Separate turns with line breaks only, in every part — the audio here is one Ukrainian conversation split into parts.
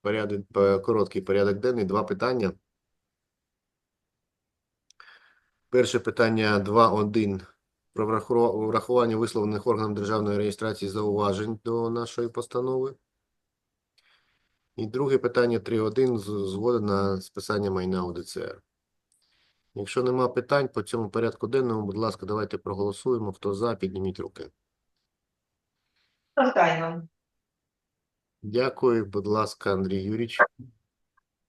порядок, короткий порядок денний, два питання. Перше питання 2.1 про врахування висловлених органом державної реєстрації зауважень до нашої постанови. І друге питання 3.1 згода на списання майна УДЦР. Якщо нема питань по цьому порядку денному, будь ласка, давайте проголосуємо. Хто за, підніміть руки.
Одностайно.
Дякую, будь ласка, Андрій Юрійович.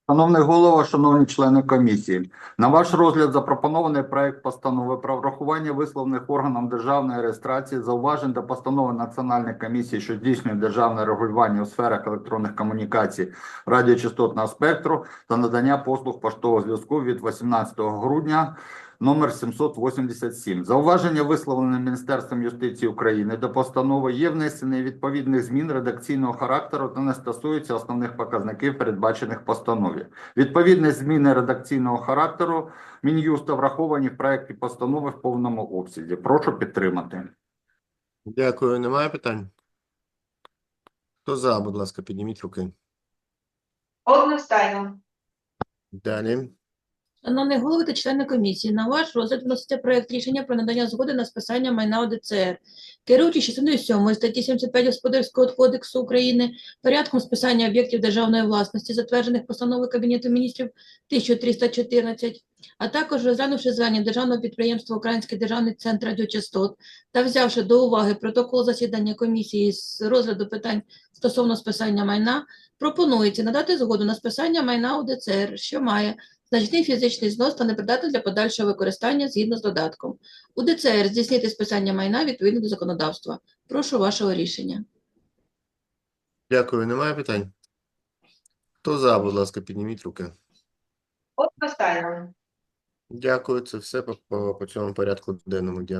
Шановний голово, шановні члени комісії, на ваш розгляд запропонований проект постанови про врахування висловлених органом державної реєстрації зауважень до постанови Національної комісії, що здійснює державне регулювання у сферах електронних комунікацій радіочастотного спектру та надання послуг поштового зв'язку від 18 грудня номер 787. Зауваження висловлене Міністерством юстиції України до постанови є внесені відповідних змін редакційного характеру та не стосуються основних показників, передбачених в постанові. Відповідні зміни редакційного характеру Мін'юста враховані в проекті постанови в повному обсязі. Прошу підтримати.
Дякую. Немає питань? Хто за, будь ласка, підніміть руки.
Одностайно.
Далі.
Шановний голово та члени комісії, на ваш розгляд вноситься проект рішення про надання згоди на списання майна ОДЦР. Керуючи частиною 7 статті 75 Господарського кодексу України, порядком списання об'єктів державної власності, затверджених постановою Кабінету міністрів 1314, а також розглянувши звернення Державного підприємства Український державний центр радіочастот та взявши до уваги протокол засідання комісії з розгляду питань стосовно списання майна, пропонується надати згоду на списання майна ОДЦР, що має значний фізичний знос та непридатний для подальшого використання згідно з додатком. У ДЦР здійснити списання майна відповідно до законодавства. Прошу вашого рішення.
Дякую. Немає питань? Хто за, будь ласка, підніміть руки.
Одностайно.
Дякую. Це все по, по, по цьому порядку денному. Дякую.